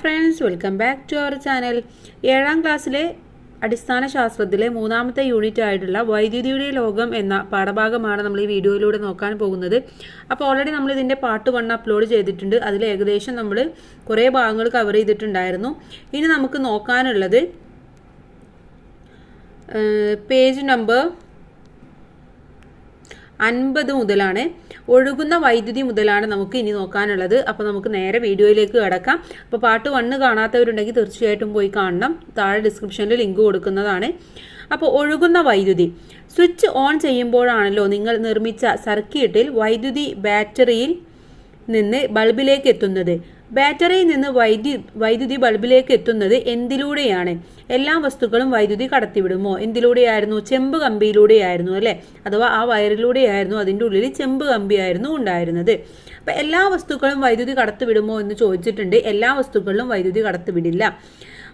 Friends welcome back to our channel. ഏഴാം ക്ലാസ്സിലെ അടിസ്ഥാന ശാസ്ത്രത്തിലെ മൂന്നാമത്തെ യൂണിറ്റ് ആയിട്ടുള്ള വൈദ്യുതിയുടെ ലോകം എന്ന പാഠഭാഗമാണ് നമ്മൾ ഈ വീഡിയോയിലൂടെ നോക്കാൻ പോകുന്നത്. അപ്പോൾ ഓൾറെഡി നമ്മൾ ഇതിന്റെ പാർട്ട് വൺ അപ്ലോഡ് ചെയ്തിട്ടുണ്ട്. അതിൽ ഏകദേശം നമ്മൾ കുറേ ഭാഗങ്ങൾ കവർ ചെയ്തിട്ടുണ്ടായിരുന്നു. ഇനി നമുക്ക് നോക്കാനുള്ളത് പേജ് നമ്പർ അൻപത് മുതലാണ്. ഒഴുകുന്ന വൈദ്യുതി മുതലാണ് നമുക്ക് ഇനി നോക്കാനുള്ളത്. അപ്പോൾ നമുക്ക് നേരെ വീഡിയോയിലേക്ക് കിടക്കാം. അപ്പോൾ പാട്ട് വണ്ണ് കാണാത്തവരുണ്ടെങ്കിൽ തീർച്ചയായിട്ടും പോയി കാണണം. താഴെ ഡിസ്ക്രിപ്ഷനിൽ ലിങ്ക് കൊടുക്കുന്നതാണ്. അപ്പോൾ ഒഴുകുന്ന വൈദ്യുതി. സ്വിച്ച് ഓൺ ചെയ്യുമ്പോഴാണല്ലോ നിങ്ങൾ നിർമ്മിച്ച സർക്യൂട്ടിൽ വൈദ്യുതി ബാറ്ററിയിൽ നിന്ന് ബൾബിലേക്ക് എത്തുന്നത്. ബാറ്ററിയിൽ നിന്ന് വൈദ്യു വൈദ്യുതി ബൾബിലേക്ക് എത്തുന്നത് എന്തിലൂടെയാണ്? എല്ലാ വസ്തുക്കളും വൈദ്യുതി കടത്തിവിടുമോ? എന്തിലൂടെയായിരുന്നു? ചെമ്പ് കമ്പിയിലൂടെയായിരുന്നു അല്ലേ? അഥവാ ആ വയറിലൂടെയായിരുന്നു അതിന്റെ ഉള്ളിൽ ചെമ്പ് കമ്പിയായിരുന്നു ഉണ്ടായിരുന്നത്. അപ്പം എല്ലാ വസ്തുക്കളും വൈദ്യുതി കടത്തിവിടുമോ എന്ന് ചോദിച്ചിട്ടുണ്ട്. എല്ലാ വസ്തുക്കളിലും വൈദ്യുതി കടത്തിവിടില്ല.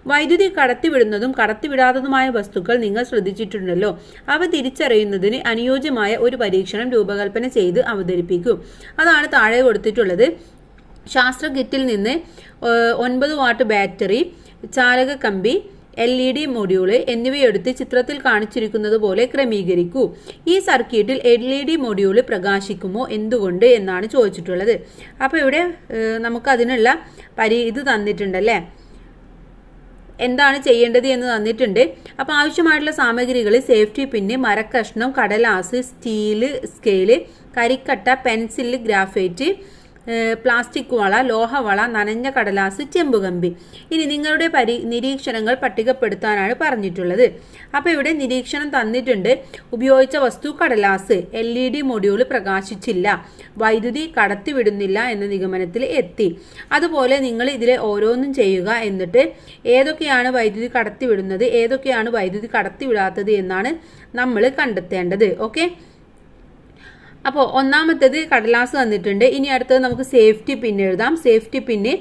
വൈദ്യുതി കടത്തിവിടുന്നതും കടത്തിവിടാത്തതുമായ വസ്തുക്കൾ നിങ്ങൾ ശ്രദ്ധിച്ചിട്ടുണ്ടല്ലോ. അവ തിരിച്ചറിയുന്നതിന് അനുയോജ്യമായ ഒരു പരീക്ഷണം രൂപകൽപ്പന ചെയ്ത് അവതരിപ്പിക്കൂ. അതാണ് താഴെ കൊടുത്തിട്ടുള്ളത്. ശാസ്ത്ര കിറ്റിൽ നിന്ന് ഒൻപത് വാട്ട് ബാറ്ററി ചാലക കമ്പി എൽ ഇ ഡി മൊഡ്യൂൾ എന്നിവയെടുത്ത് ചിത്രത്തിൽ കാണിച്ചിരിക്കുന്നത് പോലെ ക്രമീകരിക്കൂ. ഈ സർക്യൂട്ടിൽ എൽ ഇ ഡി മൊഡ്യൂൾ പ്രകാശിക്കുമോ എന്തുകൊണ്ട് എന്നാണ് ചോദിച്ചിട്ടുള്ളത്. അപ്പോൾ ഇവിടെ നമുക്ക് അതിനുള്ള പരി ഇത് തന്നിട്ടുണ്ടല്ലേ എന്താണ് ചെയ്യേണ്ടത് എന്ന് തന്നിട്ടുണ്ട്. അപ്പോൾ ആവശ്യമായിട്ടുള്ള സാമഗ്രികൾ സേഫ്റ്റി പിന്ന് മരക്കഷ്ണം കടലാസ് സ്റ്റീൽ സ്കെയിൽ കരിക്കട്ട പെൻസിൽ ഗ്രാഫൈറ്റ് പ്ലാസ്റ്റിക് വള ലോഹവള നനഞ്ഞ കടലാസ് ചെമ്പുകമ്പി ഇനി നിങ്ങളുടെ പരി നിരീക്ഷണങ്ങൾ പട്ടികപ്പെടുത്താനാണ് പറഞ്ഞിട്ടുള്ളത്. അപ്പോൾ ഇവിടെ നിരീക്ഷണം തന്നിട്ടുണ്ട്. ഉപയോഗിച്ച വസ്തു കടലാസ് എൽ ഇ ഡി മൊഡ്യൂൾ പ്രകാശിച്ചില്ല. വൈദ്യുതി കടത്തിവിടുന്നില്ല എന്ന നിഗമനത്തിൽ എത്തി. അതുപോലെ നിങ്ങൾ ഇതിലെ ഓരോന്നും ചെയ്യുക എന്നിട്ട് ഏതൊക്കെയാണ് വൈദ്യുതി കടത്തിവിടുന്നത് ഏതൊക്കെയാണ് വൈദ്യുതി കടത്തിവിടാത്തത് എന്നാണ് നമ്മൾ കണ്ടെത്തേണ്ടത്. ഓക്കെ? അപ്പോൾ ഒന്നാമത്തേത് കടലാസ് തന്നിട്ടുണ്ട്. ഇനി അടുത്തത് നമുക്ക് സേഫ്റ്റി പിൻ എഴുതാം. Safety pin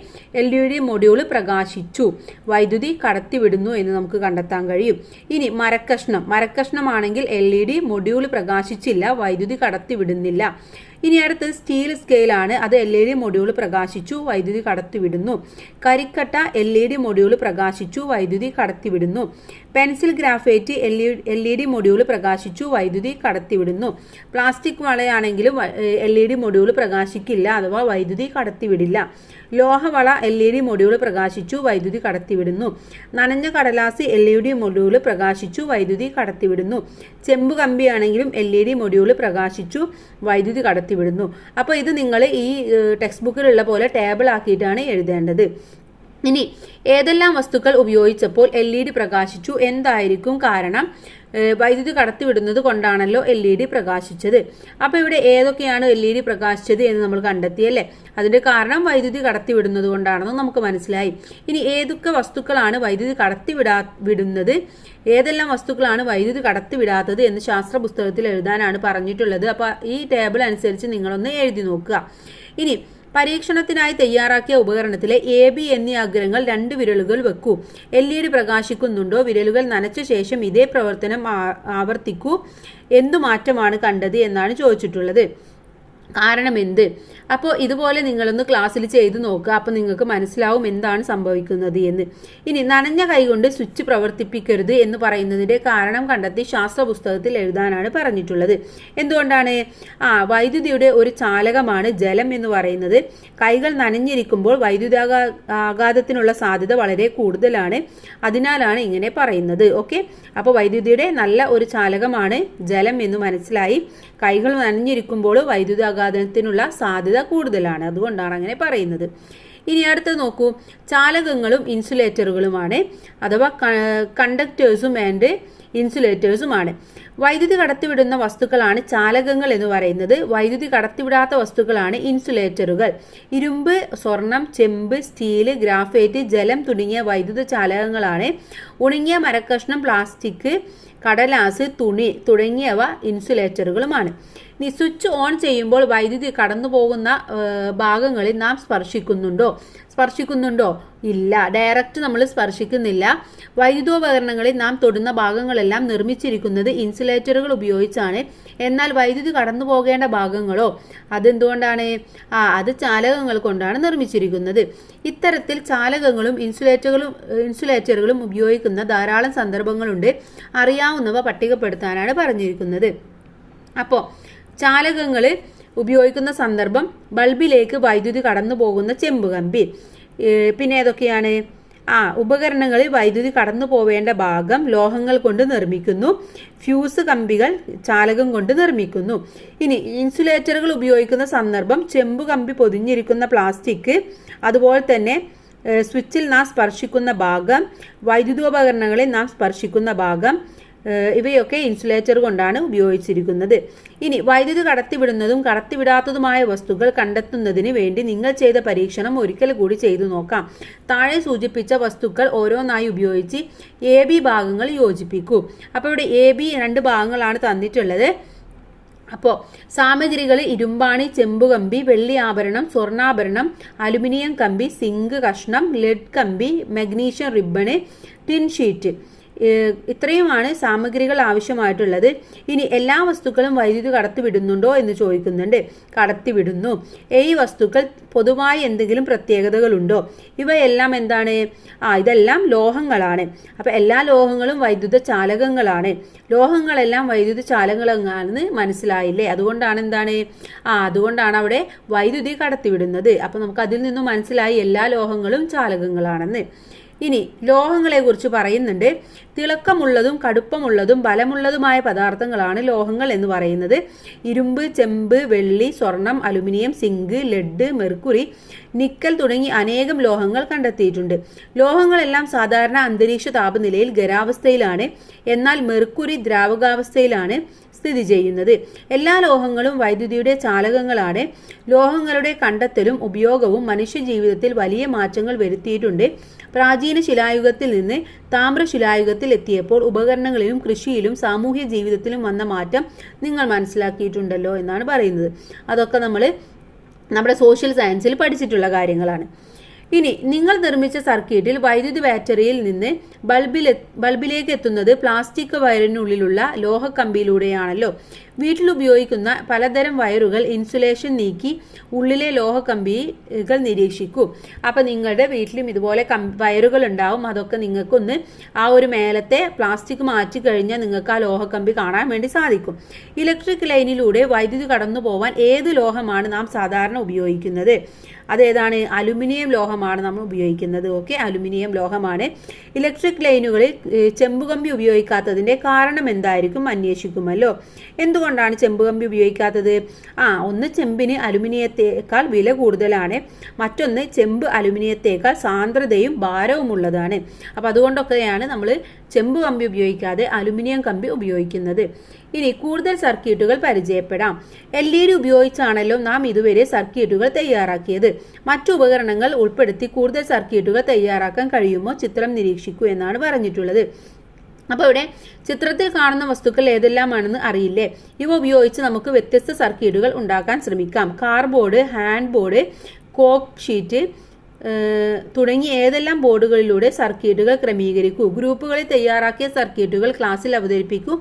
L E D module പ്രകാശിച്ചു. വൈദ്യുതി കടത്തിവിടുന്നു എന്ന് നമുക്ക് കണ്ടെത്താൻ കഴിയും. ഇനി മരക്കഷ്ണം. മരക്കഷ്ണമാണെങ്കിൽ എൽ ഇ ഡി മൊഡ്യൂൾ പ്രകാശിച്ചില്ല. വൈദ്യുതി കടത്തിവിടുന്നില്ല. ഇനി അടുത്ത് സ്റ്റീൽ സ്കെയിലാണ് അത് എൽ ഇ ഡി മൊഡ്യൂൾ പ്രകാശിച്ചു വൈദ്യുതി കടത്തിവിടുന്നു. കരിക്കട്ട എൽ ഇ ഡി മൊഡ്യൂൾ പ്രകാശിച്ചു വൈദ്യുതി കടത്തിവിടുന്നു. Pencil graphite L E L E D module പ്രകാശിച്ചു വൈദ്യുതി കടത്തിവിടുന്നു. പ്ലാസ്റ്റിക് വളയാണെങ്കിലും എൽ ഇ ഡി മൊഡ്യൂൾ പ്രകാശിക്കില്ല അഥവാ വൈദ്യുതി കടത്തിവിടില്ല. ലോഹവള എൽ ഇ ഡി മൊഡ്യൂൾ പ്രകാശിച്ചു വൈദ്യുതി കടത്തിവിടുന്നു. നനഞ്ഞ കടലാസ് എൽ ഇ ഡി മൊഡ്യൂൾ പ്രകാശിച്ചു വൈദ്യുതി കടത്തിവിടുന്നു. ചെമ്പ് കമ്പിയാണെങ്കിലും എൽ ഇ ഡി മൊഡ്യൂൾ പ്രകാശിച്ചു വൈദ്യുതി കടത്തിവിടുന്നു അപ്പോൾ ഇത് നിങ്ങൾ ഈ ടെക്സ്റ്റ് ബുക്കിലുള്ള പോലെ ടേബിൾ ആക്കിയിട്ടാണ് എഴുതേണ്ടത്. ഇനി ഏതെല്ലാം വസ്തുക്കൾ ഉപയോഗിച്ചപ്പോൾ എൽ ഇ ഡി പ്രകാശിച്ചു? എന്തായിരിക്കും കാരണം? വൈദ്യുതി കടത്തിവിടുന്നത് കൊണ്ടാണല്ലോ എൽ ഇ ഡി പ്രകാശിച്ചത്. അപ്പോൾ ഇവിടെ ഏതൊക്കെയാണ് എൽ ഇ ഡി പ്രകാശിച്ചത് എന്ന് നമ്മൾ കണ്ടെത്തിയല്ലേ? അതിന്റെ കാരണം വൈദ്യുതി കടത്തിവിടുന്നത് കൊണ്ടാണെന്ന് നമുക്ക് മനസ്സിലായി. ഇനി ഏതൊക്കെ വസ്തുക്കളാണ് വൈദ്യുതി കടത്തിവിടാ വിടുന്നത്? ഏതെല്ലാം വസ്തുക്കളാണ് വൈദ്യുതി കടത്തിവിടാത്തത് എന്ന് ശാസ്ത്ര പുസ്തകത്തിൽ എഴുതാനാണ് പറഞ്ഞിട്ടുള്ളത്. അപ്പോൾ ഈ ടേബിൾ അനുസരിച്ച് നിങ്ങളൊന്ന് എഴുതി നോക്കുക. ഇനി പരീക്ഷണത്തിനായി തയ്യാറാക്കിയ ഉപകരണത്തിലെ എ ബി എന്നീ അഗ്രങ്ങൾ രണ്ട് വിരലുകൾ വെക്കൂ. എൽ ഇ ഡി പ്രകാശിക്കുന്നുണ്ടോ? വിരലുകൾ നനച്ച ശേഷം ഇതേ പ്രവർത്തനം ആവർത്തിക്കൂ. എന്തു മാറ്റമാണ് കണ്ടത് എന്നാണ് ചോദിച്ചിട്ടുള്ളത്. കാരണം എന്ത്? അപ്പോൾ ഇതുപോലെ നിങ്ങളൊന്ന് ക്ലാസ്സിൽ ചെയ്ത് നോക്കുക. അപ്പോൾ നിങ്ങൾക്ക് മനസ്സിലാവും എന്താണ് സംഭവിക്കുന്നത് എന്ന്. ഇനി നനഞ്ഞ കൈകൊണ്ട് സ്വിച്ച് പ്രവർത്തിപ്പിക്കരുത് എന്ന് പറയുന്നതിന്റെ കാരണം കണ്ടെത്തി ശാസ്ത്ര പുസ്തകത്തിൽ എഴുതാനാണ് പറഞ്ഞിട്ടുള്ളത്. എന്തുകൊണ്ടാണ്? ആ വൈദ്യുതിയുടെ ഒരു ചാലകമാണ് ജലം എന്ന് പറയുന്നത്. കൈകൾ നനഞ്ഞിരിക്കുമ്പോൾ വൈദ്യുതാഘാ ആഘാതത്തിനുള്ള സാധ്യത വളരെ കൂടുതലാണ്. അതിനാലാണ് ഇങ്ങനെ പറയുന്നത്. ഓക്കെ? അപ്പോൾ വൈദ്യുതിയുടെ നല്ല ഒരു ചാലകമാണ് ജലം എന്ന് മനസ്സിലായി. കൈകൾ നനഞ്ഞിരിക്കുമ്പോൾ വൈദ്യുതാഘാതത്തിനുള്ള സാധ്യത കൂടുതലാണ് അതുകൊണ്ടാണ് അങ്ങനെ പറയുന്നത്. ഇനി അടുത്ത് നോക്കൂ ചാലകങ്ങളും ഇൻസുലേറ്ററുകളുമാണ് അഥവാ കണ്ടക്ടേഴ്സും ആൻഡ് ഇൻസുലേറ്റേഴ്സുമാണ്. വൈദ്യുതി കടത്തിവിടുന്ന വസ്തുക്കളാണ് ചാലകങ്ങൾ എന്ന് പറയുന്നത്. വൈദ്യുതി കടത്തിവിടാത്ത വസ്തുക്കളാണ് ഇൻസുലേറ്ററുകൾ. ഇരുമ്പ് സ്വർണം ചെമ്പ് സ്റ്റീൽ ഗ്രാഫൈറ്റ് ജലം തുടങ്ങിയ വൈദ്യുത ചാലകങ്ങളാണ്. ഉണങ്ങിയ മരക്കഷ്ണം പ്ലാസ്റ്റിക് കടലാസ് തുണി തുടങ്ങിയവ ഇൻസുലേറ്ററുകളുമാണ്. ഇനി സ്വിച്ച് ഓൺ ചെയ്യുമ്പോൾ വൈദ്യുതി കടന്നു പോകുന്ന ഭാഗങ്ങളിൽ നാം സ്പർശിക്കുന്നുണ്ടോ? സ്പർശിക്കുന്നുണ്ടോ? ഇല്ല. ഡയറക്റ്റ് നമ്മൾ സ്പർശിക്കുന്നില്ല. വൈദ്യുതോപകരണങ്ങളിൽ നാം തൊടുന്ന ഭാഗങ്ങളെല്ലാം നിർമ്മിച്ചിരിക്കുന്നത് ഇൻസുലേറ്ററുകൾ ഉപയോഗിച്ചാണ്. എന്നാൽ വൈദ്യുതി കടന്നു പോകേണ്ട ഭാഗങ്ങളോ അതെന്തുകൊണ്ടാണ്? ആ അത് ചാലകങ്ങൾ കൊണ്ടാണ് നിർമ്മിച്ചിരിക്കുന്നത്. ഇത്തരത്തിൽ ചാലകങ്ങളും ഇൻസുലേറ്ററുകളും ഇൻസുലേറ്ററുകളും ഉപയോഗിക്കുന്ന ധാരാളം സന്ദർഭങ്ങളുണ്ട്. അറിയാവുന്നവ പട്ടികപ്പെടുത്താനാണ് പറഞ്ഞിരിക്കുന്നത്. അപ്പോൾ ചാലകങ്ങൾ ഉപയോഗിക്കുന്ന സന്ദർഭം ബൾബിലേക്ക് വൈദ്യുതി കടന്നു പോകുന്ന ചെമ്പ് കമ്പി. പിന്നെ ഏതൊക്കെയാണ്? ആ ഉപകരണങ്ങളിൽ വൈദ്യുതി കടന്നു പോവേണ്ട ഭാഗം ലോഹങ്ങൾ കൊണ്ട് നിർമ്മിക്കുന്നു. ഫ്യൂസ് കമ്പികൾ ചാലകം കൊണ്ട് നിർമ്മിക്കുന്നു. ഇനി ഇൻസുലേറ്ററുകൾ ഉപയോഗിക്കുന്ന സന്ദർഭം ചെമ്പ് കമ്പി പൊതിഞ്ഞിരിക്കുന്ന പ്ലാസ്റ്റിക് അതുപോലെ തന്നെ സ്വിച്ചിൽ നാം സ്പർശിക്കുന്ന ഭാഗം വൈദ്യുതോപകരണങ്ങളിൽ നാം സ്പർശിക്കുന്ന ഭാഗം ഇവയൊക്കെ ഇൻസുലേറ്റർ കൊണ്ടാണ് ഉപയോഗിച്ചിരിക്കുന്നത്. ഇനി വൈദ്യുതി കടത്തിവിടുന്നതും കടത്തിവിടാത്തതുമായ വസ്തുക്കൾ കണ്ടെത്തുന്നതിന് വേണ്ടി നിങ്ങൾ ചെയ്ത പരീക്ഷണം ഒരിക്കൽ കൂടി ചെയ്തു നോക്കാം. താഴെ സൂചിപ്പിച്ച വസ്തുക്കൾ ഓരോന്നായി ഉപയോഗിച്ച് എ ബി ഭാഗങ്ങൾ യോജിപ്പിക്കൂ. അപ്പോൾ ഇവിടെ എ ബി രണ്ട് ഭാഗങ്ങളാണ് തന്നിട്ടുള്ളത്. അപ്പോൾ സാമഗ്രികൾ ഇരുമ്പാണി ചെമ്പുകമ്പി വെള്ളി ആഭരണം സ്വർണാഭരണം അലുമിനിയം കമ്പി സിങ്ക് കഷ്ണം ലെഡ് കമ്പി മഗ്നീഷ്യം റിബണ് ടിൻ ഷീറ്റ്. ഇത്രയുമാണ് സാമഗ്രികൾ ആവശ്യമായിട്ടുള്ളത്. ഇനി എല്ലാ വസ്തുക്കളും വൈദ്യുതി കടത്തിവിടുന്നുണ്ടോ എന്ന് ചോദിക്കുന്നുണ്ട്. കടത്തിവിടുന്നു. ഈ വസ്തുക്കൾ പൊതുവായി എന്തെങ്കിലും പ്രത്യേകതകളുണ്ടോ? ഇവയെല്ലാം എന്താണ്? ആ ഇതെല്ലാം ലോഹങ്ങളാണ്. അപ്പം എല്ലാ ലോഹങ്ങളും വൈദ്യുത ചാലകങ്ങളാണ്. ലോഹങ്ങളെല്ലാം വൈദ്യുത ചാലകങ്ങളാണെന്ന് മനസ്സിലായില്ലേ? അതുകൊണ്ടാണ് എന്താണ്? ആ അതുകൊണ്ടാണ് അവിടെ വൈദ്യുതി കടത്തിവിടുന്നത്. അപ്പം നമുക്ക് അതിൽ നിന്നും മനസ്സിലായി എല്ലാ ലോഹങ്ങളും ചാലകങ്ങളാണെന്ന്. ഇനി ലോഹങ്ങളെക്കുറിച്ച് പറയുന്നുണ്ട്. തിളക്കമുള്ളതും കടുപ്പമുള്ളതും ബലമുള്ളതുമായ പദാർത്ഥങ്ങളാണ് ലോഹങ്ങൾ എന്ന് പറയുന്നത്. ഇരുമ്പ് ചെമ്പ് വെള്ളി സ്വർണം aluminium zinc lead mercury nickel തുടങ്ങി അനേകം ലോഹങ്ങൾ കണ്ടെത്തിയിട്ടുണ്ട്. ലോഹങ്ങളെല്ലാം സാധാരണ അന്തരീക്ഷ താപനിലയിൽ ഖരാവസ്ഥയിലാണ് എന്നാൽ മെർക്കുറി ദ്രാവകാവസ്ഥയിലാണ് സ്ഥിതി ചെയ്യുന്നത്. എല്ലാ ലോഹങ്ങളും വൈദ്യുതിയുടെ ചാലകങ്ങളാണ്. ലോഹങ്ങളുടെ കണ്ടെത്തലും ഉപയോഗവും മനുഷ്യ ജീവിതത്തിൽ വലിയ മാറ്റങ്ങൾ വരുത്തിയിട്ടുണ്ട്. പ്രാചീന ശിലായുഗത്തിൽ നിന്ന് താമ്രശിലായുഗത്തിൽ എത്തിയപ്പോൾ ഉപകരണങ്ങളിലും കൃഷിയിലും സാമൂഹ്യ ജീവിതത്തിലും വന്ന മാറ്റം നിങ്ങൾ മനസ്സിലാക്കിയിട്ടുണ്ടല്ലോ എന്നാണ് പറയുന്നത്. അതൊക്കെ നമ്മൾ നമ്മുടെ സോഷ്യൽ സയൻസിൽ പഠിച്ചിട്ടുള്ള കാര്യങ്ങളാണ്. ഇനി നിങ്ങൾ നിർമ്മിച്ച സർക്യൂട്ടിൽ വൈദ്യുതി ബാറ്ററിയിൽ നിന്ന് ബൾബിലെ ബൾബിലേക്ക് എത്തുന്നത് പ്ലാസ്റ്റിക് വയറിനുള്ളിലുള്ള ലോഹക്കമ്പിയിലൂടെയാണല്ലോ. വീട്ടിൽ ഉപയോഗിക്കുന്ന പലതരം വയറുകൾ ഇൻസുലേഷൻ നീക്കി ഉള്ളിലെ ലോഹക്കമ്പികൾ നിരീക്ഷിക്കൂ. അപ്പോൾ നിങ്ങളുടെ വീട്ടിലും ഇതുപോലെ വയറുകൾ ഉണ്ടാവും അതൊക്കെ നിങ്ങൾക്കൊന്ന് ആ ഒരു മേലത്തെ പ്ലാസ്റ്റിക് മാറ്റി കഴിഞ്ഞാൽ നിങ്ങൾക്ക് ആ ലോഹക്കമ്പി കാണാൻ വേണ്ടി സാധിക്കും. ഇലക്ട്രിക് ലൈനിലൂടെ വൈദ്യുതി കടന്നു പോവാൻ ഏത് ലോഹമാണ് നാം സാധാരണ ഉപയോഗിക്കുന്നത്? അതേതാണ്? അലുമിനിയം ലോഹമാണ് നമ്മൾ ഉപയോഗിക്കുന്നത്. ഓക്കെ അലുമിനിയം ലോഹമാണ്. ഇലക്ട്രിക് ലൈനുകളിൽ ചെമ്പുകമ്പി ഉപയോഗിക്കാത്തതിന്റെ കാരണം എന്തായിരിക്കും? അന്വേഷിക്കുമല്ലോ. എന്തുകൊണ്ടാണ് ചെമ്പ് കമ്പി ഉപയോഗിക്കാത്തത്. ആ ഒന്ന് ചെമ്പിന് അലുമിനിയത്തേക്കാൾ വില കൂടുതലാണ്. മറ്റൊന്ന് ചെമ്പ് അലുമിനിയത്തേക്കാൾ സാന്ദ്രതയും ഭാരവും ഉള്ളതാണ്. അപ്പോൾ അതുകൊണ്ടൊക്കെയാണ് നമ്മൾ ചെമ്പ് കമ്പി ഉപയോഗിക്കാതെ അലുമിനിയം കമ്പി ഉപയോഗിക്കുന്നത്. ഇനി കൂടുതൽ സർക്യൂട്ടുകൾ പരിചയപ്പെടാം. എൽ ഇ ഡി ഉപയോഗിച്ചാണല്ലോ നാം ഇതുവരെ സർക്യൂട്ടുകൾ തയ്യാറാക്കിയത്. മറ്റു ഉപകരണങ്ങൾ ഉൾപ്പെടുത്തി കൂടുതൽ സർക്യൂട്ടുകൾ തയ്യാറാക്കാൻ കഴിയുമോ? ചിത്രം നിരീക്ഷിക്കൂ എന്നാണ് പറഞ്ഞിട്ടുള്ളത്. അപ്പോൾ ഇവിടെ ചിത്രത്തിൽ കാണുന്ന വസ്തുക്കൾ ഏതെല്ലാമാണെന്ന് അറിയില്ലേ? ഇവ ഉപയോഗിച്ച് നമുക്ക് വ്യത്യസ്ത സർക്യൂട്ടുകൾ ഉണ്ടാക്കാൻ ശ്രമിക്കാം. കാർബോർഡ് ഹാൻഡ് ബോർഡ് കോക്ക് ഷീറ്റ് തുടങ്ങി ഏതെല്ലാം ബോർഡുകളിലൂടെ സർക്യൂട്ടുകൾ ക്രമീകരിക്കൂ? ഗ്രൂപ്പുകളിൽ തയ്യാറാക്കിയ സർക്യൂട്ടുകൾ ക്ലാസ്സിൽ അവതരിപ്പിക്കൂ.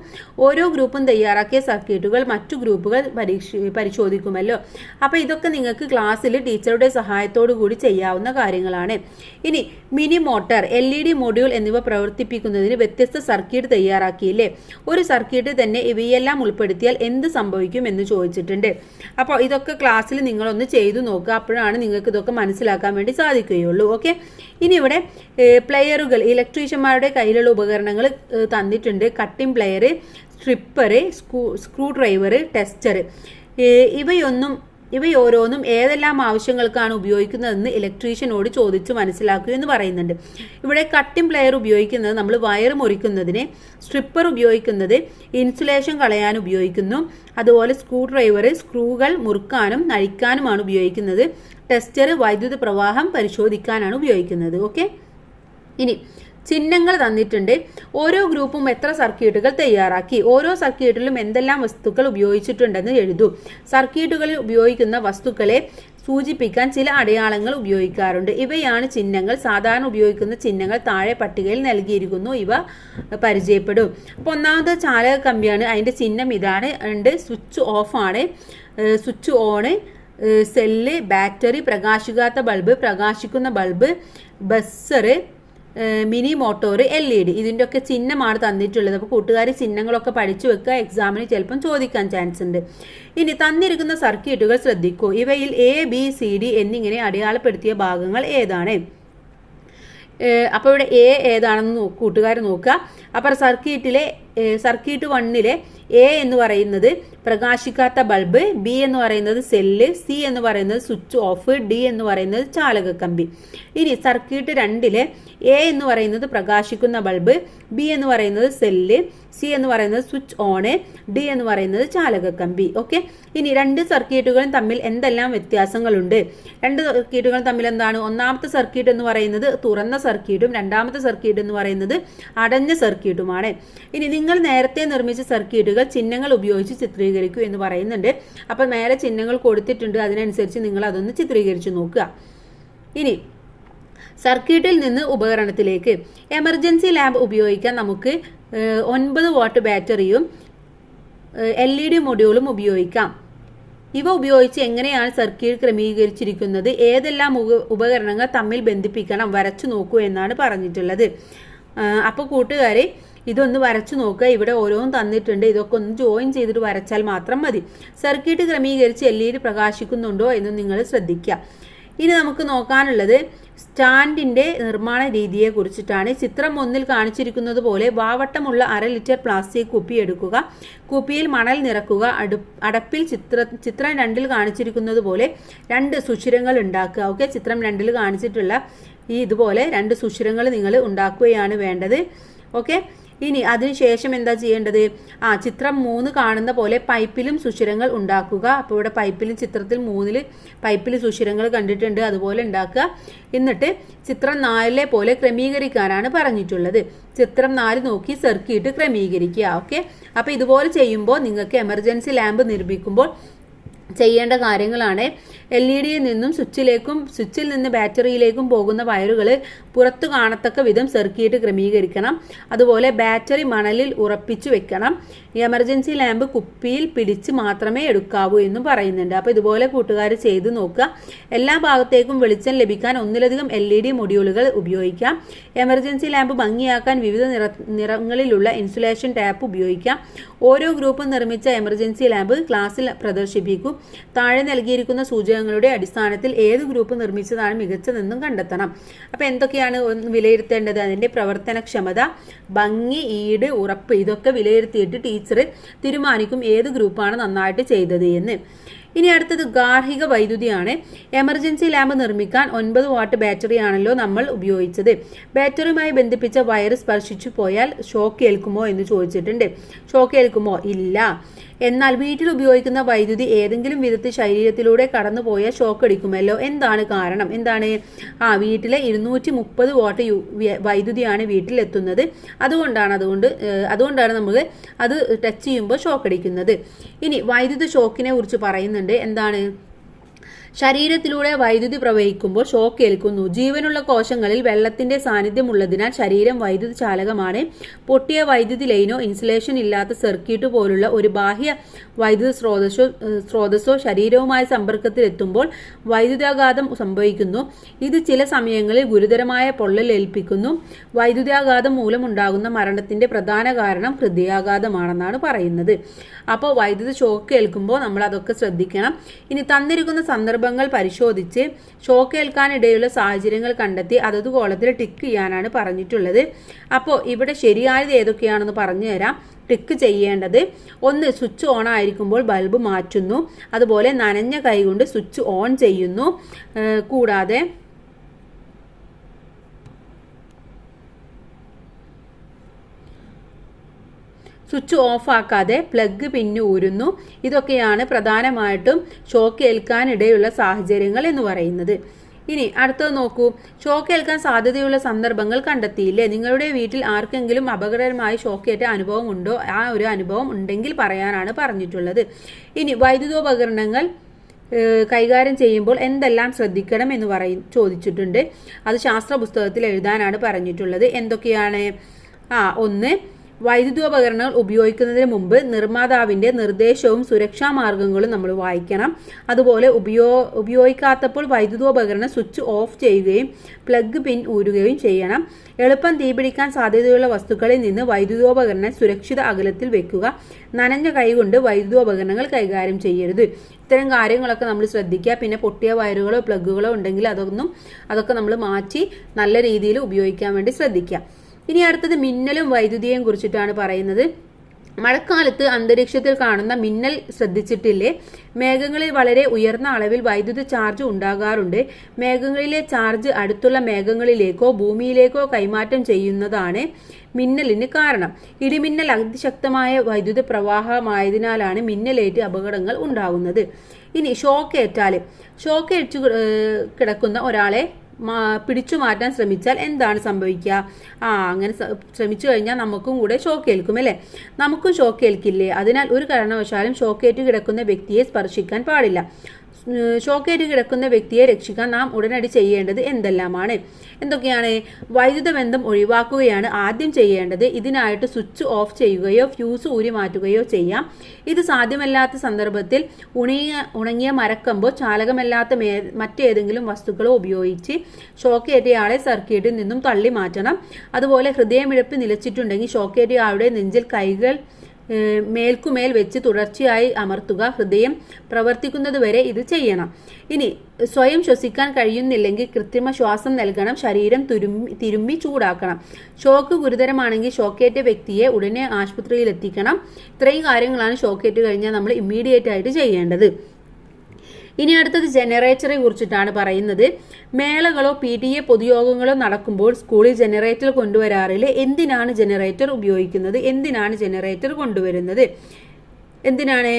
ഓരോ ഗ്രൂപ്പും തയ്യാറാക്കിയ സർക്യൂട്ടുകൾ മറ്റു ഗ്രൂപ്പുകൾ പരീക്ഷ പരിശോധിക്കുമല്ലോ. അപ്പോൾ ഇതൊക്കെ നിങ്ങൾക്ക് ക്ലാസ്സിൽ ടീച്ചറുടെ സഹായത്തോടു കൂടി ചെയ്യാവുന്ന കാര്യങ്ങളാണ്. ഇനി mini motor L E D module എന്നിവ പ്രവർത്തിപ്പിക്കുന്നതിന് വ്യത്യസ്ത സർക്യൂട്ട് തയ്യാറാക്കിയില്ലേ? ഒരു സർക്യൂട്ട് തന്നെ ഇവയെല്ലാം ഉൾപ്പെടുത്തിയാൽ എന്ത് സംഭവിക്കും എന്ന് ചോദിച്ചിട്ടുണ്ട്. അപ്പോൾ ഇതൊക്കെ ക്ലാസ്സിൽ നിങ്ങളൊന്ന് ചെയ്തു നോക്കുക. അപ്പോഴാണ് നിങ്ങൾക്ക് ഇതൊക്കെ മനസ്സിലാക്കാൻ വേണ്ടി സാധിക്കുകയുള്ളൂ ഓക്കെ ഇനി ഇവിടെ പ്ലെയറുകൾ ഇലക്ട്രീഷ്യന്മാരുടെ കയ്യിലുള്ള ഉപകരണങ്ങൾ തന്നിട്ടുണ്ട്. Cutting plier stripper screw screw driver tester ഇവയൊന്നും ഇവയോരോന്നും ഏതെല്ലാം ആവശ്യങ്ങൾക്കാണ് ഉപയോഗിക്കുന്നതെന്ന് ഇലക്ട്രീഷ്യനോട് ചോദിച്ചു മനസ്സിലാക്കൂ എന്ന് പറയുന്നുണ്ട്. ഇവിടെ കട്ടിംഗ് പ്ലെയർ ഉപയോഗിക്കുന്നത് നമ്മൾ വയർ മുറിക്കുന്നതിന് സ്ട്രിപ്പർ ഉപയോഗിക്കുന്നത് ഇൻസുലേഷൻ കളയാൻ ഉപയോഗിക്കുന്നു അതുപോലെ സ്ക്രൂ ഡ്രൈവർ സ്ക്രൂകൾ മുറുക്കാനും നഴിക്കാനുമാണ് ഉപയോഗിക്കുന്നത് ടെസ്റ്റർ വൈദ്യുത പ്രവാഹം പരിശോധിക്കാനാണ് ഉപയോഗിക്കുന്നത്. ഓക്കെ ഇനി ചിഹ്നങ്ങൾ തന്നിട്ടുണ്ട്. ഓരോ ഗ്രൂപ്പും എത്ര സർക്യൂട്ടുകൾ തയ്യാറാക്കി ഓരോ സർക്യൂട്ടിലും എന്തെല്ലാം വസ്തുക്കൾ ഉപയോഗിച്ചിട്ടുണ്ടെന്ന് എഴുതൂ. സർക്യൂട്ടുകളിൽ ഉപയോഗിക്കുന്ന വസ്തുക്കളെ സൂചിപ്പിക്കാൻ ചില അടയാളങ്ങൾ ഉപയോഗിക്കാറുണ്ട്. ഇവയാണ് ചിഹ്നങ്ങൾ. സാധാരണ ഉപയോഗിക്കുന്ന ചിഹ്നങ്ങൾ താഴെ പട്ടികയിൽ നൽകിയിരിക്കുന്നു. ഇവ പരിചയപ്പെടും. അപ്പോൾ ഒന്നാമത് ചാലക കമ്പിയാണ്. അതിന്റെ ചിഹ്നം ഇതാണ്. ഉണ്ട് സ്വിച്ച് ഓഫ് ആണ്. സ്വിച്ച് ഓണ് സെല്ല് ബാറ്ററി പ്രകാശിക്കാത്ത ബൾബ് പ്രകാശിക്കുന്ന bulb buzzer mini motor L E D ഇതിന്റെ ഒക്കെ ചിഹ്നമാണ് തന്നിട്ടുള്ളത്. അപ്പോൾ കൂട്ടുകാർ ചിഹ്നങ്ങളൊക്കെ പഠിച്ചു വെക്കുക എക്സാമിന് ചിലപ്പം ചോദിക്കാൻ ചാൻസ് ഉണ്ട്. ഇനി തന്നിരിക്കുന്ന സർക്യൂട്ടുകൾ ശ്രദ്ധിക്കൂ. ഇവയിൽ എ ബി സി ഡി എന്നിങ്ങനെ അടയാളപ്പെടുത്തിയ ഭാഗങ്ങൾ ഏതാണ്? അപ്പോൾ ഇവിടെ എ ഏതാണെന്ന് കൂട്ടുകാർ നോക്കുക. അപ്പോൾ സർക്യൂട്ടിലെ സർക്യൂട്ട് വണ്ണിലെ എ എന്ന് പറയുന്നത് പ്രകാശിക്കാത്ത ബൾബ് ബി എന്ന് പറയുന്നത് സെല്ല് സി എന്ന് പറയുന്നത് സ്വിച്ച് ഓഫ് ഡി എന്ന് പറയുന്നത് ചാലക കമ്പി. ഇനി സർക്യൂട്ട് രണ്ടിലെ എ എന്ന് പറയുന്നത് പ്രകാശിക്കുന്ന ബൾബ് ബി എന്ന് പറയുന്നത് സെല്ല് സി എന്ന് പറയുന്നത് സ്വിച്ച് ഓണ് ഡി എന്ന് പറയുന്നത് ചാലക കമ്പി. ഓക്കെ? ഇനി രണ്ട് സർക്യൂട്ടുകളും തമ്മിൽ എന്തെല്ലാം വ്യത്യാസങ്ങളുണ്ട്? രണ്ട് സർക്യൂട്ടുകളും തമ്മിൽ എന്താണ്? ഒന്നാമത്തെ സർക്യൂട്ട് എന്ന് പറയുന്നത് തുറന്ന സർക്യൂട്ടും രണ്ടാമത്തെ സർക്യൂട്ട് എന്ന് പറയുന്നത് അടഞ്ഞ സർക്യൂട്ടുമാണ്. ഇനി നിങ്ങൾ നേരത്തെ നിർമ്മിച്ച സർക്യൂട്ടുകൾ ചിഹ്നങ്ങൾ ഉപയോഗിച്ച് ചിത്രീകരിക്കൂ എന്ന് പറയുന്നുണ്ട്. അപ്പം മേലെ ചിഹ്നങ്ങൾ കൊടുത്തിട്ടുണ്ട്. അതിനനുസരിച്ച് നിങ്ങൾ അതൊന്ന് ചിത്രീകരിച്ചു നോക്കുക. ഇനി സർക്യൂട്ടിൽ നിന്ന് ഉപകരണത്തിലേക്ക്. എമർജൻസി ലാബ് ഉപയോഗിക്കാൻ നമുക്ക് ഒൻപത് വാട്ട് ബാറ്ററിയും എൽ ഇ ഡി മൊഡ്യൂളും ഉപയോഗിക്കാം. ഇവ ഉപയോഗിച്ച് എങ്ങനെയാണ് സർക്യൂട്ട് ക്രമീകരിച്ചിരിക്കുന്നത്? ഏതെല്ലാം ഉപകരണങ്ങൾ തമ്മിൽ ബന്ധിപ്പിക്കണം? വരച്ചു നോക്കൂ എന്നാണ് പറഞ്ഞിട്ടുള്ളത്. അപ്പോൾ കൂട്ടുകാരെ ഇതൊന്ന് വരച്ചു നോക്കുക. ഇവിടെ ഓരോന്നും തന്നിട്ടുണ്ട്. ഇതൊക്കെ ഒന്ന് ജോയിൻ ചെയ്തിട്ട് വരച്ചാൽ മാത്രം മതി. സർക്യൂട്ട് ക്രമീകരിച്ച് എൽ ഇ ഡി പ്രകാശിക്കുന്നുണ്ടോ എന്ന് നിങ്ങൾ ശ്രദ്ധിക്കുക. ഇനി നമുക്ക് നോക്കാനുള്ളത് സ്റ്റാൻഡിന്റെ നിർമ്മാണ രീതിയെ കുറിച്ചിട്ടാണ്. ചിത്രം ഒന്നിൽ കാണിച്ചിരിക്കുന്നത് പോലെ വാവട്ടമുള്ള അര ലിറ്റർ പ്ലാസ്റ്റിക് കുപ്പി എടുക്കുക. കുപ്പിയിൽ മണൽ നിറക്കുക. അടു അടപ്പിൽ ചിത്ര ചിത്രം രണ്ടിൽ കാണിച്ചിരിക്കുന്നത് പോലെ രണ്ട് സുഷിരങ്ങൾ ഉണ്ടാക്കുക. ഓക്കെ ചിത്രം രണ്ടിൽ കാണിച്ചിട്ടുള്ള ഈ ഇതുപോലെ രണ്ട് സുഷിരങ്ങൾ നിങ്ങൾ ഉണ്ടാക്കുകയാണ് വേണ്ടത്. ഓക്കെ ഇനി അതിനുശേഷം എന്താ ചെയ്യേണ്ടത്? ആ ചിത്രം മൂന്ന് കാണുന്ന പോലെ പൈപ്പിലും സുഷിരങ്ങൾ ഉണ്ടാക്കുക. അപ്പോൾ ഇവിടെ പൈപ്പിലും ചിത്രത്തിൽ മൂന്നിൽ പൈപ്പിൽ സുഷിരങ്ങൾ കണ്ടിട്ടുണ്ട്. അതുപോലെ ഉണ്ടാക്കുക. എന്നിട്ട് ചിത്രം നാലിലെ പോലെ ക്രമീകരിക്കാനാണ് പറഞ്ഞിട്ടുള്ളത്. ചിത്രം നാല് നോക്കി സെർക്കിയിട്ട് ക്രമീകരിക്കുക. ഓക്കെ അപ്പോൾ ഇതുപോലെ ചെയ്യുമ്പോൾ നിങ്ങൾക്ക് എമർജൻസി ലാമ്പ് നിർമ്മിക്കുമ്പോൾ ചെയ്യേണ്ട കാര്യങ്ങളാണ്. എൽ ഇ ഡിയിൽ നിന്നും സ്വിച്ചിലേക്കും സ്വിച്ചിൽ നിന്ന് ബാറ്ററിയിലേക്കും പോകുന്ന വയറുകൾ പുറത്തു കാണത്തക്ക വിധം സർക്യൂട്ട് ക്രമീകരിക്കണം. അതുപോലെ ബാറ്ററി മണലിൽ ഉറപ്പിച്ചു വെക്കണം. എമർജൻസി ലാമ്പ് കുപ്പിയിൽ പിടിച്ച് മാത്രമേ എടുക്കാവൂ എന്നും പറയുന്നുണ്ട്. അപ്പോൾ ഇതുപോലെ കൂട്ടുകാർ ചെയ്ത് നോക്കുക. എല്ലാ ഭാഗത്തേക്കും വെളിച്ചം ലഭിക്കാൻ ഒന്നിലധികം എൽ ഇ ഡി മൊഡ്യൂളുകൾ ഉപയോഗിക്കാം. എമർജൻസി ലാമ്പ് ഭംഗിയാക്കാൻ വിവിധ നിറ നിറങ്ങളിലുള്ള ഇൻസുലേഷൻ ടാപ്പ് ഉപയോഗിക്കാം. ഓരോ ഗ്രൂപ്പും നിർമ്മിച്ച എമർജൻസി ലാമ്പ് ക്ലാസ്സിൽ പ്രദർശിപ്പിക്കും. താഴെ നൽകിയിരിക്കുന്ന സൂചകങ്ങളുടെ അടിസ്ഥാനത്തിൽ ഏത് ഗ്രൂപ്പ് നിർമ്മിച്ചതാണ് മികച്ചതെന്നും കണ്ടെത്തണം. അപ്പോൾ എന്തൊക്കെയാണ് വിലയിരുത്തേണ്ടത്? അതിന്റെ പ്രവർത്തനക്ഷമത ഭംഗി ഈട് ഉറപ്പ് ഇതൊക്കെ വിലയിരുത്തിയിട്ട് ടീച്ചർ തീരുമാനിക്കും ഏത് ഗ്രൂപ്പാണ് നന്നായിട്ട് ചെയ്തത് എന്ന്. ഇനി അടുത്തത് ഗാർഹിക വൈദ്യുതിയാണ്. എമർജൻസി ലാമ്പ് നിർമ്മിക്കാൻ ഒൻപത് വാട്ട് ബാറ്ററി ആണല്ലോ നമ്മൾ ഉപയോഗിച്ചത്. ബാറ്ററിയുമായി ബന്ധിപ്പിച്ച വയർ സ്പർശിച്ചു പോയാൽ ഷോക്ക് ഏൽക്കുമോ എന്ന് ചോദിച്ചിട്ടുണ്ട്. ഷോക്ക് ഏൽക്കുമോ? ഇല്ല. എന്നാൽ വീട്ടിൽ ഉപയോഗിക്കുന്ന വൈദ്യുതി ഏതെങ്കിലും വിധത്തിൽ ശരീരത്തിലൂടെ കടന്നുപോയാൽ ഷോക്ക് അടിക്കുമല്ലോ? എന്താണ് കാരണം? എന്താണ്? ആ വീട്ടിലെ ഇരുന്നൂറ്റി മുപ്പത് വാട്ട് വൈദ്യുതിയാണ് വീട്ടിലെത്തുന്നത്. അതുകൊണ്ടാണ് അതുകൊണ്ട് അതുകൊണ്ടാണ് നമ്മൾ അത് ടച്ച് ചെയ്യുമ്പോൾ ഷോക്ക് അടിക്കുന്നത്. ഇനി വൈദ്യുത ഷോക്കിനെ കുറിച്ച് പറയുന്നുണ്ട്. എന്താണ്? ശരീരത്തിലൂടെ വൈദ്യുതി പ്രവഹിക്കുമ്പോൾ ഷോക്ക് ഏൽക്കുന്നു. ജീവനുള്ള കോശങ്ങളിൽ വെള്ളത്തിന്റെ സാന്നിധ്യമുള്ളതിനാൽ ശരീരം വൈദ്യുതി ചാലകമാണ് പൊട്ടിയ വൈദ്യുതി ലൈനോ ഇൻസുലേഷൻ ഇല്ലാത്ത സർക്യൂട്ട് പോലുള്ള ഒരു ബാഹ്യ വൈദ്യുത സ്രോതസ്സോ സ്രോതസ്സോ ശരീരവുമായി സമ്പർക്കത്തിലെത്തുമ്പോൾ വൈദ്യുതാഘാതം സംഭവിക്കുന്നു. ഇത് ചില സമയങ്ങളിൽ ഗുരുതരമായ പൊള്ളൽ ഏൽപ്പിക്കുന്നു. വൈദ്യുതാഘാതം മൂലമുണ്ടാകുന്ന മരണത്തിന്റെ പ്രധാന കാരണം ഹൃദയാഘാതമാണെന്നാണ് പറയുന്നത്. അപ്പോൾ വൈദ്യുതി ഷോക്ക് ഏൽക്കുമ്പോൾ നമ്മൾ അതൊക്കെ ശ്രദ്ധിക്കണം. ഇനി തന്നിരിക്കുന്ന സന്ദർഭങ്ങൾ പരിശോധിച്ച് ഷോക്ക് ഏൽക്കാനിടയുള്ള സാഹചര്യങ്ങൾ കണ്ടെത്തി അതത് കോളത്തിൽ ടിക്ക് ചെയ്യാനാണ് പറഞ്ഞിട്ടുള്ളത്. അപ്പോൾ ഇവിടെ ശരിയായത് ഏതൊക്കെയാണെന്ന് പറഞ്ഞു തരാം. ടിക്ക് ചെയ്യേണ്ടത് ഒന്ന് സ്വിച്ച് ഓൺ ആയിരിക്കുമ്പോൾ ബൾബ് മാറ്റുന്നു. അതുപോലെ നനഞ്ഞ കൈകൊണ്ട് സ്വിച്ച് ഓൺ ചെയ്യുന്നു. കൂടാതെ സ്വിച്ച് ഓഫ് ആക്കാതെ പ്ലഗ് പിന്ന് ഊരുന്നു. ഇതൊക്കെയാണ് പ്രധാനമായിട്ടും ഷോക്ക് ഏൽക്കാനിടയുള്ള സാഹചര്യങ്ങൾ എന്ന് പറയുന്നത്. ഇനി അടുത്തത് നോക്കൂ. ഷോക്ക് ഏൽക്കാൻ സാധ്യതയുള്ള സന്ദർഭങ്ങൾ കണ്ടെത്തിയില്ലേ? നിങ്ങളുടെ വീട്ടിൽ ആർക്കെങ്കിലും അപകടകരമായ ഷോക്കേറ്റ അനുഭവം ഉണ്ടോ? ആ ഒരു അനുഭവം ഉണ്ടെങ്കിൽ പറയാനാണ് പറഞ്ഞിട്ടുള്ളത്. ഇനി വൈദ്യുതോപകരണങ്ങൾ കൈകാര്യം ചെയ്യുമ്പോൾ എന്തെല്ലാം ശ്രദ്ധിക്കണം എന്ന് പറയും ചോദിച്ചിട്ടുണ്ട്. അത് ശാസ്ത്ര പുസ്തകത്തിൽ എഴുതാനാണ് പറഞ്ഞിട്ടുള്ളത്. എന്തൊക്കെയാണ്? ആ ഒന്ന് വൈദ്യുതോപകരണങ്ങൾ ഉപയോഗിക്കുന്നതിന് മുമ്പ് നിർമ്മാതാവിന്റെ നിർദ്ദേശവും സുരക്ഷാ മാർഗങ്ങളും നമ്മൾ വായിക്കണം. അതുപോലെ ഉപയോ ഉപയോഗിക്കാത്തപ്പോൾ വൈദ്യുതോപകരണം സ്വിച്ച് ഓഫ് ചെയ്യുകയും പ്ലഗ് പിൻ ഊരുകയും ചെയ്യണം. എളുപ്പം തീപിടിക്കാൻ സാധ്യതയുള്ള വസ്തുക്കളിൽ നിന്ന് വൈദ്യുതോപകരണം സുരക്ഷിത അകലത്തിൽ വെക്കുക. നനഞ്ഞ കൈകൊണ്ട് വൈദ്യുതോപകരണങ്ങൾ കൈകാര്യം ചെയ്യരുത്. ഇത്തരം കാര്യങ്ങളൊക്കെ നമ്മൾ ശ്രദ്ധിക്കുക. പിന്നെ പൊട്ടിയ വയറുകളോ പ്ലഗുകളോ ഉണ്ടെങ്കിൽ അതൊന്നും അതൊക്കെ നമ്മൾ മാറ്റി നല്ല രീതിയിൽ ഉപയോഗിക്കാൻ വേണ്ടി ശ്രദ്ധിക്കുക. ഇനി അടുത്തത് മിന്നലും വൈദ്യുതിയെയും കുറിച്ചിട്ടാണ് പറയുന്നത്. മഴക്കാലത്ത് അന്തരീക്ഷത്തിൽ കാണുന്ന മിന്നൽ ശ്രദ്ധിച്ചിട്ടില്ലേ? മേഘങ്ങളിൽ വളരെ ഉയർന്ന അളവിൽ വൈദ്യുത ചാർജ് ഉണ്ടാകാറുണ്ട്. മേഘങ്ങളിലെ ചാർജ് അടുത്തുള്ള മേഘങ്ങളിലേക്കോ ഭൂമിയിലേക്കോ കൈമാറ്റം ചെയ്യുന്നതാണ് മിന്നലിന് കാരണം. ഇടിമിന്നൽ അതിശക്തമായ വൈദ്യുത പ്രവാഹമായതിനാലാണ് മിന്നലേറ്റ് അപകടങ്ങൾ ഉണ്ടാകുന്നത് ഇനി ഷോക്ക് ഏറ്റാൽ ഷോക്ക് ഏറ്റ് കിടക്കുന്ന ഒരാളെ പിടിച്ചു മാറ്റാൻ ശ്രമിച്ചാൽ എന്താണ് സംഭവിക്കുക? ആ അങ്ങനെ ശ്രമിച്ചു കഴിഞ്ഞാൽ നമുക്കും കൂടെ ഷോക്ക് ഏൽക്കും അല്ലേ? നമുക്കും ഷോക്ക് ഏൽക്കില്ലേ? അതിനാൽ ഒരു കാരണവശാലും ഷോക്കേറ്റ് കിടക്കുന്ന വ്യക്തിയെ സ്പർശിക്കാൻ പാടില്ല. ഷോക്കേറ്റ് കിടക്കുന്ന വ്യക്തിയെ രക്ഷിക്കാൻ നാം ഉടനടി ചെയ്യേണ്ടത് എന്തെല്ലാമാണ്? എന്തൊക്കെയാണ്? വൈദ്യുത ബന്ധം ഒഴിവാക്കുകയാണ് ആദ്യം ചെയ്യേണ്ടത്. ഇതിനായിട്ട് സ്വിച്ച് ഓഫ് ചെയ്യുകയോ ഫ്യൂസ് ഊരി മാറ്റുകയോ ചെയ്യാം. ഇത് സാധ്യമല്ലാത്ത സന്ദർഭത്തിൽ ഉണങ്ങിയ ഉണങ്ങിയ മരക്കമ്പോ ചാലകമല്ലാത്ത മറ്റേതെങ്കിലും വസ്തുക്കളോ ഉപയോഗിച്ച് ഷോക്കേറ്റയാളെ സർക്യൂട്ടിൽ നിന്നും തള്ളി മാറ്റണം അതുപോലെ ഹൃദയമിഴപ്പ് നിലച്ചിട്ടുണ്ടെങ്കിൽ ഷോക്കേറ്റയാളുടെ നെഞ്ചിൽ കൈകൾ മേൽക്കുമേൽ വെച്ച് തുടർച്ചയായി അമർത്തുക. ഹൃദയം പ്രവർത്തിക്കുന്നതുവരെ ഇത് ചെയ്യണം. ഇനി സ്വയം ശ്വസിക്കാൻ കഴിയുന്നില്ലെങ്കിൽ കൃത്രിമ ശ്വാസം നൽകണം. ശരീരം തുരുമ്പി തിരുമ്പി ചൂടാക്കണം. ഷോക്ക് ഗുരുതരമാണെങ്കിൽ ഷോക്കേറ്റ വ്യക്തിയെ ഉടനെ ആശുപത്രിയിൽ എത്തിക്കണം ഇത്രയും കാര്യങ്ങളാണ് ഷോക്കേറ്റ് കഴിഞ്ഞാൽ നമ്മൾ ഇമ്മീഡിയറ്റ് ആയിട്ട് ചെയ്യേണ്ടത്. ഇനി അടുത്തത് ജനറേറ്ററെ കുറിച്ചിട്ടാണ് പറയുന്നത്. മേളകളോ പി ടി എ പൊതുയോഗങ്ങളോ നടക്കുമ്പോൾ സ്കൂളിൽ ജനറേറ്റർ കൊണ്ടുവരാറില്ല എന്തിനാണ് ജനറേറ്റർ ഉപയോഗിക്കുന്നത്? എന്തിനാണ് ജനറേറ്റർ കൊണ്ടുവരുന്നത്? എന്തിനാണ്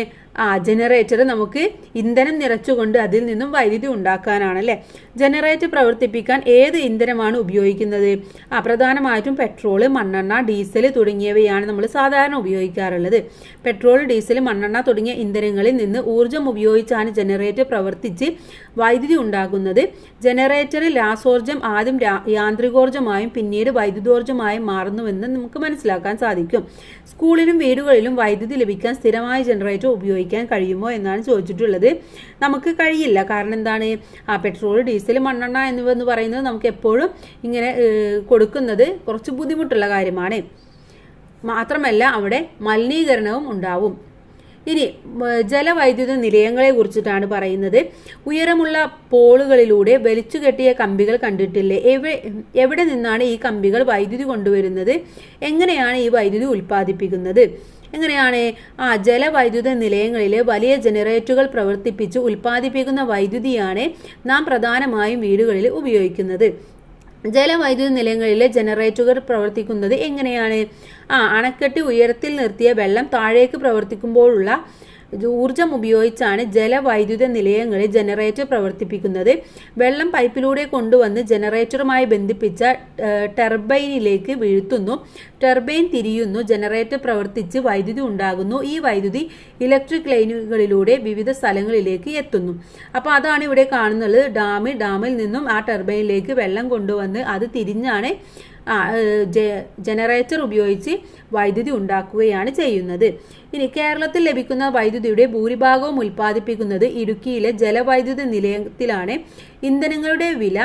ആ ജനറേറ്റർ നമുക്ക് ഇന്ധനം നിറച്ചുകൊണ്ട് അതിൽ നിന്നും വൈദ്യുതി ഉണ്ടാക്കാനാണ് ഉണ്ടാക്കാനാണല്ലേ? ജനറേറ്റർ പ്രവർത്തിപ്പിക്കാൻ ഏത് ഇന്ധനമാണ് ഉപയോഗിക്കുന്നത്? ആ പ്രധാനമായിട്ടും പെട്രോൾ മണ്ണെണ്ണ ഡീസൽ തുടങ്ങിയവയാണ് നമ്മൾ സാധാരണ ഉപയോഗിക്കാറുള്ളത്. പെട്രോൾ ഡീസൽ മണ്ണെണ്ണ തുടങ്ങിയ ഇന്ധനങ്ങളിൽ നിന്ന് ഊർജം ഉപയോഗിച്ചാണ് ജനറേറ്റർ പ്രവർത്തിച്ച് വൈദ്യുതി ഉണ്ടാക്കുന്നത്. ജനറേറ്ററിൽ രാസോർജം ആദ്യം യാന്ത്രികോർജമായും പിന്നീട് വൈദ്യുതോർജമായും മാറുന്നുവെന്ന് നമുക്ക് മനസ്സിലാക്കാൻ സാധിക്കും. സ്കൂളിലും വീടുകളിലും വൈദ്യുതി ലഭിക്കാൻ സ്ഥിരമായ ജനറേറ്റർ ഉപയോഗിക്കാൻ കഴിയുമോ എന്നാണ് ചോദിച്ചിട്ടുള്ളത്. നമുക്ക് കഴിയില്ല. കാരണം എന്താണ്? ആ പെട്രോൾ ഡീസൽ മണ്ണെണ്ണ എന്നിവ എന്ന് പറയുന്നത് നമുക്ക് എപ്പോഴും ഇങ്ങനെ കൊടുക്കുന്നത് കുറച്ച് ബുദ്ധിമുട്ടുള്ള കാര്യമാണ്. മാത്രമല്ല അവിടെ മലിനീകരണവും ഉണ്ടാവും. ഇനി ജലവൈദ്യുത നിലയങ്ങളെ കുറിച്ചിട്ടാണ് പറയുന്നത്. ഉയരമുള്ള പോളുകളിലൂടെ വലിച്ചു കെട്ടിയ കമ്പികൾ കണ്ടിട്ടില്ലേ? എവിടെ എവിടെ നിന്നാണ് ഈ കമ്പികൾ വൈദ്യുതി കൊണ്ടുവരുന്നത്? എങ്ങനെയാണ് ഈ വൈദ്യുതി ഉൽപ്പാദിപ്പിക്കുന്നത്? എങ്ങനെയാണ് ആ ജലവൈദ്യുത നിലയങ്ങളിൽ വലിയ ജനറേറ്ററുകൾ പ്രവർത്തിപ്പിച്ച് ഉൽപ്പാദിപ്പിക്കുന്ന വൈദ്യുതിയാണ് നാം പ്രധാനമായും വീടുകളിൽ ഉപയോഗിക്കുന്നത്? ജലവൈദ്യുത നിലയങ്ങളിലെ ജനറേറ്ററുകൾ പ്രവർത്തിക്കുന്നത് എങ്ങനെയാണ്? ആ അണക്കെട്ട് ഉയരത്തിൽ നിർത്തിയ വെള്ളം താഴേക്ക് പ്രവർത്തിക്കുമ്പോഴുള്ള ഊർജം ഉപയോഗിച്ചാണ് ജലവൈദ്യുത നിലയങ്ങളിൽ ജനറേറ്റർ പ്രവർത്തിപ്പിക്കുന്നത്. വെള്ളം പൈപ്പിലൂടെ കൊണ്ടുവന്ന് ജനറേറ്ററുമായി ബന്ധിപ്പിച്ച ടെർബൈനിലേക്ക് വീഴ്ത്തുന്നു. ടർബൈൻ തിരിയുന്നു ജനറേറ്റർ പ്രവർത്തിച്ച് വൈദ്യുതി ഉണ്ടാകുന്നു. ഈ വൈദ്യുതി ഇലക്ട്രിക് ലൈനുകളിലൂടെ വിവിധ സ്ഥലങ്ങളിലേക്ക് എത്തുന്നു. അപ്പോൾ അതാണ് ഇവിടെ കാണുന്നത്. ഡാം ഡാമിൽ നിന്നും ആ ടർബൈനിലേക്ക് വെള്ളം കൊണ്ടുവന്ന് അത് തിരിഞ്ഞാണ് ജനറേറ്റർ ഉപയോഗിച്ച് വൈദ്യുതി ഉണ്ടാക്കുകയാണ് ചെയ്യുന്നത്. ഇനി കേരളത്തിൽ ലഭിക്കുന്ന വൈദ്യുതിയുടെ ഭൂരിഭാഗവും ഉൽപ്പാദിപ്പിക്കുന്നത് ഇടുക്കിയിലെ ജലവൈദ്യുത നിലയത്തിലാണ്. ഇന്ധനങ്ങളുടെ വില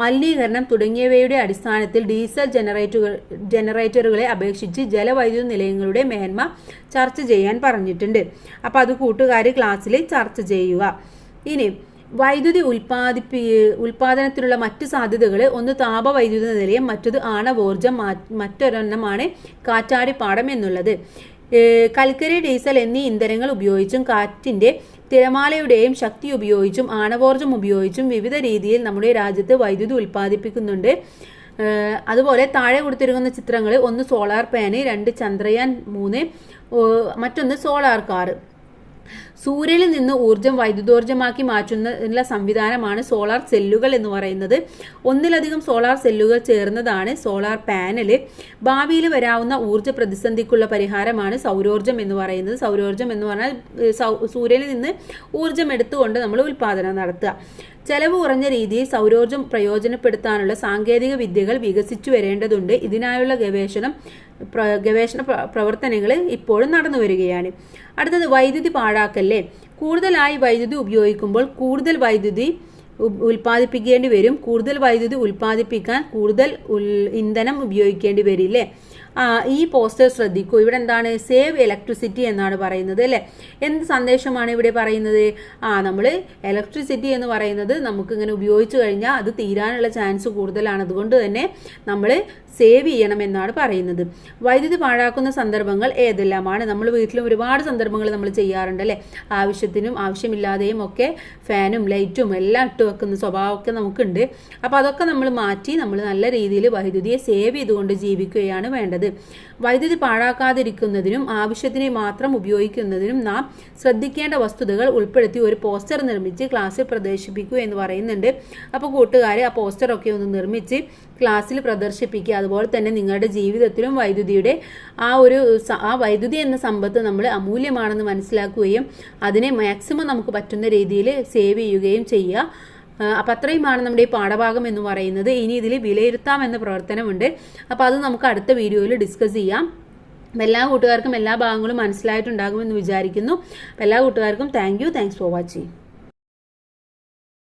മലിനീകരണം തുടങ്ങിയവയുടെ അടിസ്ഥാനത്തിൽ ഡീസൽ ജനറേറ്ററുകൾ ജനറേറ്ററുകളെ അപേക്ഷിച്ച് ജലവൈദ്യുത നിലയങ്ങളുടെ മേന്മ ചർച്ച ചെയ്യാൻ പറഞ്ഞിട്ടുണ്ട്. അപ്പോൾ അത് കൂട്ടുകാർ ക്ലാസ്സിൽ ചർച്ച ചെയ്യുക. ഇനി വൈദ്യുതി ഉൽപ്പാദിപ്പി ഉൽപാദനത്തിലുള്ള മറ്റു സാധ്യതകൾ ഒന്ന് താപവൈദ്യുത നിലയം മറ്റത് ആണവോർജം മറ്റൊരെണ്ണമാണ് കാറ്റാടിപ്പാടം എന്നുള്ളത്. കൽക്കരി ഡീസൽ എന്നീ ഇന്ധനങ്ങൾ ഉപയോഗിച്ചും കാറ്റിന്റെ തിരമാലയുടെയും ശക്തി ഉപയോഗിച്ചും ആണവോർജം ഉപയോഗിച്ചും വിവിധ രീതിയിൽ നമ്മുടെ രാജ്യത്ത് വൈദ്യുതി ഉൽപ്പാദിപ്പിക്കുന്നുണ്ട്. അതുപോലെ താഴെ കൊടുത്തിരിക്കുന്ന ചിത്രങ്ങൾ ഒന്ന് സോളാർ പാന് രണ്ട് ചന്ദ്രയാൻ മൂന്ന് മറ്റൊന്ന് സോളാർ കാർ സൂര്യനിൽ നിന്ന് ഊർജം വൈദ്യുതോർജമാക്കി മാറ്റുന്ന സംവിധാനമാണ് സോളാർ സെല്ലുകൾ എന്ന് പറയുന്നത്. ഒന്നിലധികം സോളാർ സെല്ലുകൾ ചേർന്നതാണ് സോളാർ പാനൽ ഭാവിയിൽ വരാവുന്ന ഊർജ പ്രതിസന്ധിക്കുള്ള പരിഹാരമാണ് സൗരോർജം എന്ന് പറയുന്നത്. സൗരോർജം എന്ന് പറഞ്ഞാൽ സൂര്യനിൽ നിന്ന് ഊർജം എടുത്തുകൊണ്ട് നമ്മൾ ഉൽപ്പാദനം നടത്തുക. ചെലവ് കുറഞ്ഞ രീതിയിൽ സൗരോർജം പ്രയോജനപ്പെടുത്താനുള്ള സാങ്കേതിക വിദ്യകൾ വികസിച്ചു വരേണ്ടതുണ്ട്. ഇതിനായുള്ള ഗവേഷണം ഗവേഷണ പ്രവർത്തനങ്ങൾ ഇപ്പോഴും നടന്നു വരികയാണ്. അടുത്തത് വൈദ്യുതി പാഴാക്കല്ലേ കൂടുതലായി വൈദ്യുതി ഉപയോഗിക്കുമ്പോൾ കൂടുതൽ വൈദ്യുതി ഉൽപ്പാദിപ്പിക്കേണ്ടി വരും. കൂടുതൽ വൈദ്യുതി ഉൽപ്പാദിപ്പിക്കാൻ കൂടുതൽ ഇന്ധനം ഉപയോഗിക്കേണ്ടി വരില്ലേ? ഈ പോസ്റ്റർ ശ്രദ്ധിക്കൂ. ഇവിടെ എന്താണ്? സേവ് ഇലക്ട്രിസിറ്റി എന്നാണ് പറയുന്നത് അല്ലേ? എന്ത് സന്ദേശമാണ് ഇവിടെ പറയുന്നത്? ആ നമ്മൾ ഇലക്ട്രിസിറ്റി എന്ന് പറയുന്നത് നമുക്ക് ഇങ്ങനെ ഉപയോഗിച്ചു കഴിഞ്ഞാൽ അത് തീരാനുള്ള ചാൻസ് കൂടുതലാണ്. അതുകൊണ്ട് തന്നെ നമ്മൾ സേവ് ചെയ്യണം എന്നാണ് പറയുന്നത്. വൈദ്യുതി പാഴാക്കുന്ന സന്ദർഭങ്ങൾ ഏതെല്ലാമാണ്? നമ്മൾ വീട്ടിലും ഒരുപാട് സന്ദർഭങ്ങൾ നമ്മൾ ചെയ്യാറുണ്ട് അല്ലേ? ആവശ്യത്തിനും ആവശ്യമില്ലാതെയും ഒക്കെ ഫാനും ലൈറ്റും എല്ലാം ഇട്ട് വെക്കുന്ന സ്വഭാവമൊക്കെ നമുക്കുണ്ട്. അപ്പോൾ അതൊക്കെ നമ്മൾ മാറ്റി നമ്മൾ നല്ല രീതിയിൽ വൈദ്യുതിയെ സേവ് ചെയ്തുകൊണ്ട് ജീവിക്കുകയാണ് വേണ്ടത്. വൈദ്യുതി പാഴാക്കാതിരിക്കുന്നതിനും ആവശ്യത്തിന് മാത്രം ഉപയോഗിക്കുന്നതിനും നാം ശ്രദ്ധിക്കേണ്ട വസ്തുതകൾ ഉൾപ്പെടുത്തി ഒരു പോസ്റ്റർ നിർമ്മിച്ച് ക്ലാസ്സിൽ പ്രദർശിപ്പിക്കൂ എന്ന് പറയുന്നുണ്ട്. അപ്പോൾ കൂട്ടുകാരെ ആ പോസ്റ്ററൊക്കെ ഒന്ന് നിർമ്മിച്ച് ക്ലാസ്സിൽ പ്രദർശിപ്പിക്കുക. അതുപോലെ തന്നെ നിങ്ങളുടെ ജീവിതത്തിലും വൈദ്യുതിയുടെ ആ ഒരു ആ വൈദ്യുതി എന്ന സമ്പത്ത് നമ്മൾ അമൂല്യമാണെന്ന് മനസ്സിലാക്കുകയും അതിനെ മാക്സിമം നമുക്ക് പറ്റുന്ന രീതിയിൽ സേവ് ചെയ്യുകയും ചെയ്യുക. അപ്പം അത്രയുമാണ് നമ്മുടെ ഈ പാഠഭാഗം എന്ന് പറയുന്നത്. ഇനി ഇതിൽ വിലയിരുത്താം എന്ന പ്രവർത്തനമുണ്ട്. അപ്പോൾ അത് നമുക്ക് അടുത്ത വീഡിയോയിൽ ഡിസ്കസ് ചെയ്യാം. എല്ലാ കൂട്ടുകാർക്കും എല്ലാ ഭാഗങ്ങളും മനസ്സിലായിട്ടുണ്ടാകുമെന്ന് വിചാരിക്കുന്നു. എല്ലാ കൂട്ടുകാർക്കും thank you thanks for watching